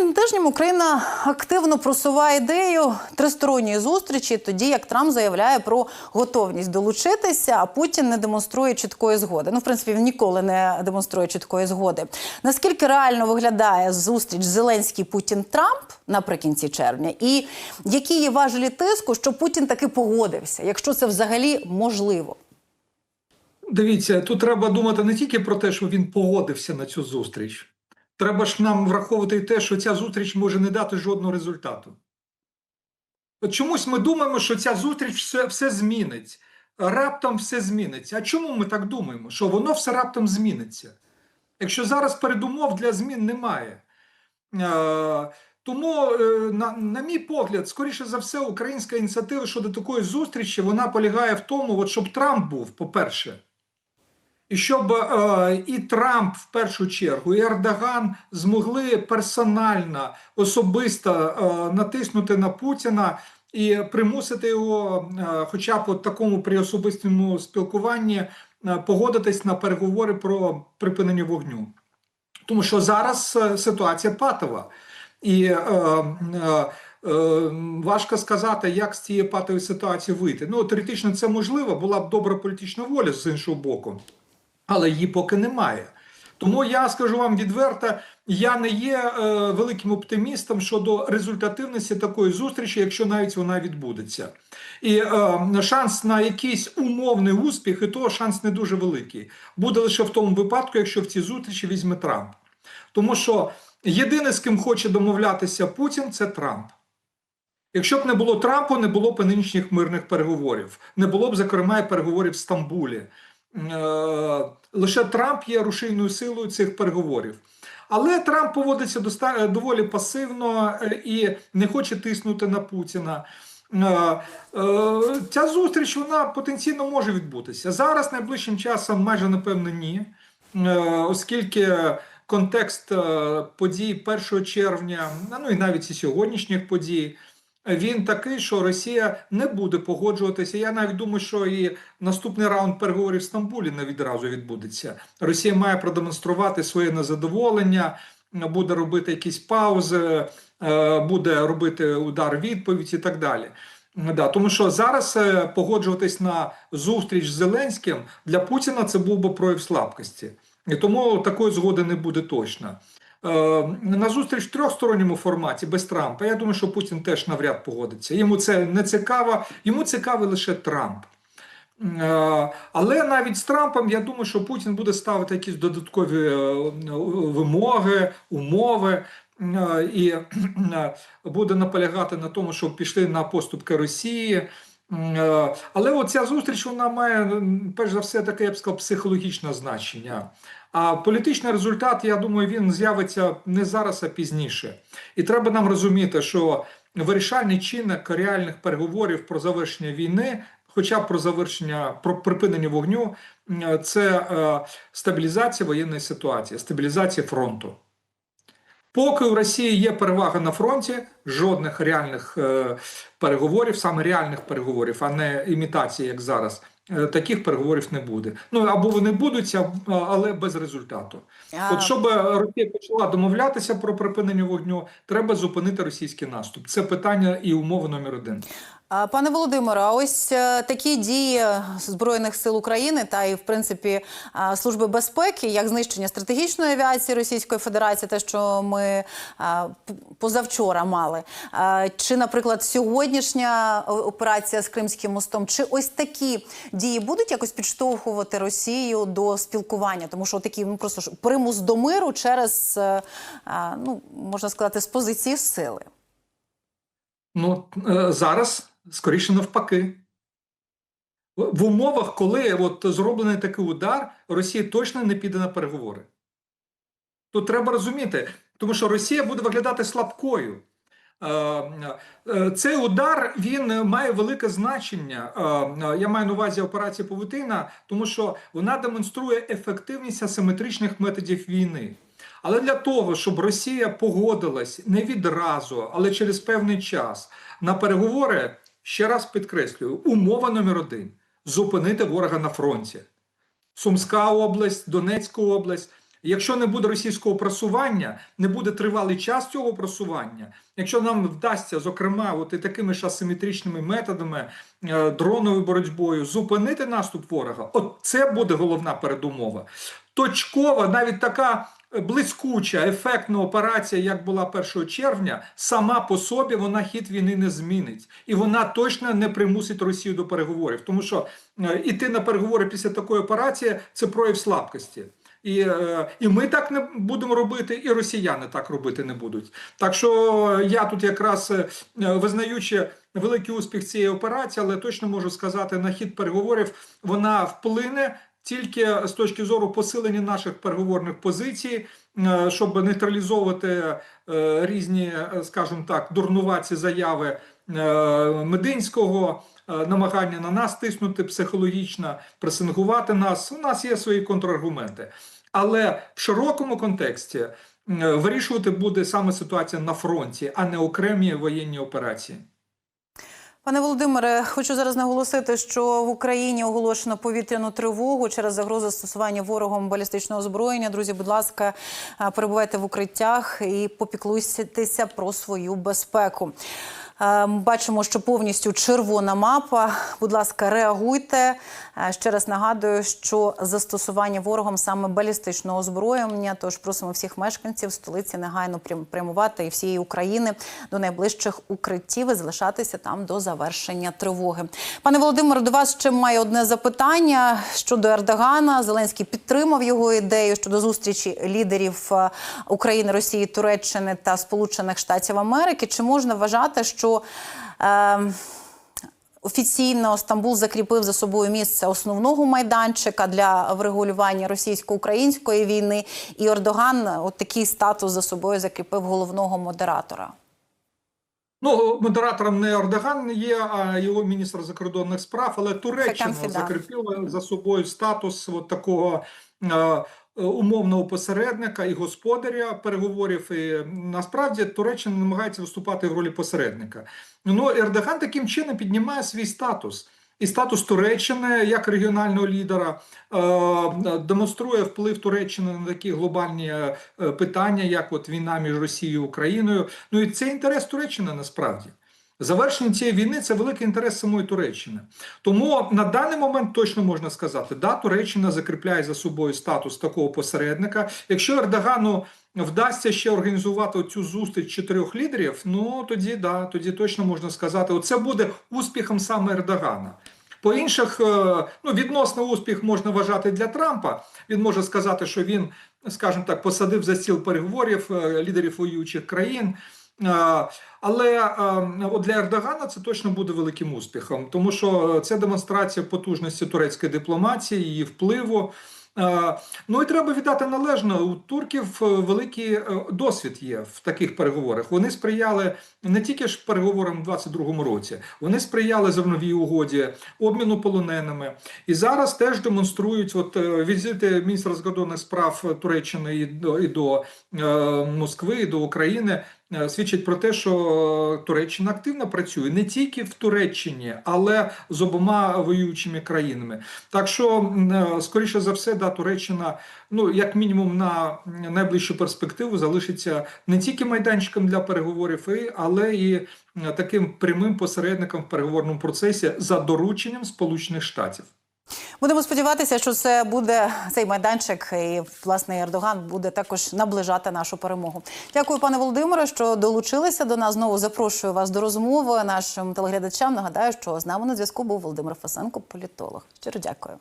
Останнім тижнем Україна активно просуває ідею тристоронньої зустрічі, тоді як Трамп заявляє про готовність долучитися, а Путін не демонструє чіткої згоди. Ну, в принципі, він ніколи не демонструє чіткої згоди. Наскільки реально виглядає зустріч Зеленський Путін Трамп наприкінці червня, і які є важелі тиску, що Путін таки погодився, якщо це взагалі можливо? Дивіться, тут треба думати не тільки про те, що він погодився на цю зустріч. Треба ж нам враховувати те, що ця зустріч може не дати жодного результату. От чомусь ми думаємо, що ця зустріч все, все змінить. Раптом все зміниться. А чому ми так думаємо? Що воно все раптом зміниться? Якщо зараз передумов для змін немає. Е, тому, е, на, на мій погляд, скоріше за все, українська ініціатива щодо такої зустрічі вона полягає в тому, от, щоб Трамп був, по-перше, і щоб е, і Трамп в першу чергу, і Ердоган змогли персонально, особисто е, натиснути на Путіна і примусити його, е, хоча б от такому при особистому спілкуванні, е, погодитись на переговори про припинення вогню. Тому що зараз е, ситуація патова. І е, е, е, важко сказати, як з цієї патової ситуації вийти. Ну, теоретично це можливо, була б добра політична воля з іншого боку, але її поки немає. Тому я скажу вам відверто, я не є е, великим оптимістом щодо результативності такої зустрічі, якщо навіть вона відбудеться. І е, шанс на якийсь умовний успіх, і то шанс не дуже великий. Буде лише в тому випадку, якщо в цій зустрічі візьме Трамп. Тому що єдине, з ким хоче домовлятися Путін, це Трамп. Якщо б не було Трампу, не було б нинішніх мирних переговорів, не було б, зокрема, і переговорів в Стамбулі. Е, Лише Трамп є рушійною силою цих переговорів. Але Трамп поводиться доста- доволі пасивно е, і не хоче тиснути на Путіна. Е, е, Ця зустріч вона потенційно може відбутися. Зараз найближчим часом майже напевно ні, Е, оскільки контекст е, подій 1 червня, ну і навіть і сьогоднішніх подій. Він такий, що Росія не буде погоджуватися. Я навіть думаю, що і наступний раунд переговорів в Стамбулі не відразу відбудеться. Росія має продемонструвати своє незадоволення, буде робити якісь паузи, е, буде робити удар відповідь і так далі. Да, тому що зараз е, погоджуватись на зустріч з Зеленським для Путіна це був би прояв слабкості, і тому такої згоди не буде точно. Е, На зустріч в трьохсторонньому форматі без Трампа. Я думаю, що Путін теж навряд погодиться. Йому це не цікаво, йому цікавий лише Трамп. Е, Але навіть з Трампом я думаю, що Путін буде ставити якісь додаткові е, вимоги, умови. І буде наполягати на тому, щоб пішли на поступки Росії. Але оця зустріч вона має перш за все таке, я б сказав, психологічне значення. А політичний результат, я думаю, він з'явиться не зараз, а пізніше. І треба нам розуміти, що вирішальний чинник реальних переговорів про завершення війни, хоча б про завершення про припинення вогню, це е, стабілізація воєнної ситуації, стабілізація фронту. Поки у Росії є перевага на фронті, жодних реальних е, переговорів, саме реальних переговорів, а не імітації, як зараз. Е, Таких переговорів не буде. Ну або вони будуть, але без результату. От щоб Росія почала домовлятися про припинення вогню, треба зупинити російський наступ. Це питання і умови номер один. Пане Володимире, ось е, такі дії Збройних сил України та і в принципі Служби безпеки, як знищення стратегічної авіації Російської Федерації, те, що ми позавчора мали, чи, наприклад, сьогоднішня операція з Кримським мостом, чи ось такі дії будуть якось підштовхувати Росію до спілкування, тому що такі ну просто примус до миру через е, ну можна сказати з позиції сили. Ну е, зараз скоріше навпаки. В умовах, коли от зроблений такий удар, Росія точно не піде на переговори. Тут треба розуміти, тому що Росія буде виглядати слабкою. Е, е, Цей удар він має велике значення. Е, Я маю на увазі операцію Павутина, тому що вона демонструє ефективність асиметричних методів війни. Але для того, щоб Росія погодилась не відразу, але через певний час на переговори, ще раз підкреслюю, умова номер один зупинити ворога на фронті. Сумська область, Донецька область. Якщо не буде російського просування, не буде тривалий час цього просування. Якщо нам вдасться, зокрема, от і такими ж асиметричними методами, е, дроновою боротьбою, зупинити наступ ворога, от це буде головна передумова. Точкова, навіть така блискуча, ефектна операція, як була 1 червня, сама по собі вона хід війни не змінить, і вона точно не примусить Росію до переговорів, тому що е, іти на переговори після такої операції це прояв слабкості. І, е, і ми так не будемо робити, і росіяни так робити не будуть. Так що я тут якраз е, визнаючи великий успіх цієї операції, але точно можу сказати, на хід переговорів вона вплине тільки з точки зору посилення наших переговорних позицій, е, щоб нейтралізовувати е, різні, е, скажімо так, дурнуваті заяви Мединського. Намагання на нас тиснути психологічно, пресингувати нас. У нас є свої контраргументи. Але в широкому контексті вирішувати буде саме ситуація на фронті, а не окремі воєнні операції. Пане Володимире, хочу зараз наголосити, що в Україні оголошено повітряну тривогу через загрозу застосування ворогом балістичного озброєння. Друзі, будь ласка, е, перебувайте в укриттях і попіклуйтеся про свою безпеку. Е, Бачимо, що повністю червона мапа. Будь ласка, реагуйте. Е, Ще раз нагадую, що застосування ворогом саме балістичного озброєння. Тож просимо всіх мешканців столиці негайно прям- прямувати і всієї України до найближчих укриттів і залишатися там до завершення тривоги. Пане Володимире, до вас ще має одне запитання щодо Ердогана. Зеленський підтримав його ідею щодо зустрічі лідерів е, України, Росії, Туреччини та Сполучених Штатів Америки. Чи можна вважати, що е, Офіційно Стамбул закріпив за собою місце основного майданчика для врегулювання російсько-української війни, і Ордоган от такий статус за собою закріпив головного модератора. Ну, модератором не Ердоган є, а його міністр закордонних справ, але Туреччина закріпила за собою статус от такого е, умовного посередника і господаря переговорів. І насправді Туреччина намагається виступати в ролі посередника. Ну, Ердоган таким чином піднімає свій статус. І статус Туреччини як регіонального лідера е, демонструє вплив Туреччини на такі глобальні е, питання, як от війна між Росією і Україною. Ну і це інтерес Туреччини насправді. Завершення цієї війни це великий інтерес самої Туреччини. Тому на даний момент точно можна сказати, да, Туреччина закріпляє за собою статус такого посередника. Якщо Ердогану вдасться ще організувати цю зустріч чотирьох лідерів, ну тоді да, тоді точно можна сказати, оце буде успіхом саме Ердогана. По інших, е, ну відносно успіх можна вважати для Трампа. Він може сказати, що він, скажімо так, посадив за стіл переговорів е, лідерів воюючих країн. Е, Але е, от для Ердогана це точно буде великим успіхом, тому що це демонстрація потужності турецької дипломатії, її впливу. Е, Ну і треба віддати належно. У турків е, великий е, досвід є в таких переговорах. Вони сприяли не тільки ж переговорам у 22-му році, вони сприяли зерновій угоді, обміну полоненими. І зараз теж демонструють от е, візити міністра закордонних справ Туреччини і до і до е, Москви, і до України. Е, Свідчить про те, що Туреччина активно працює не тільки в Туреччині, але з обома воюючими країнами. Так що, е, скоріше за все, да, Туреччина, ну як мінімум, на найближчу перспективу залишиться не тільки майданчиком для переговорів, але і е, таким прямим посередником в переговорному процесі за дорученням Сполучених Штатів. Будемо сподіватися, що це буде цей майданчик, і власне Ердоган буде також наближати нашу перемогу. Дякую, пане Володимире, що долучилися до нас. Знову запрошую вас до розмови. Нашим телеглядачам нагадаю, що з нами на зв'язку був Володимир Фасенко, політолог. Щиро дякую.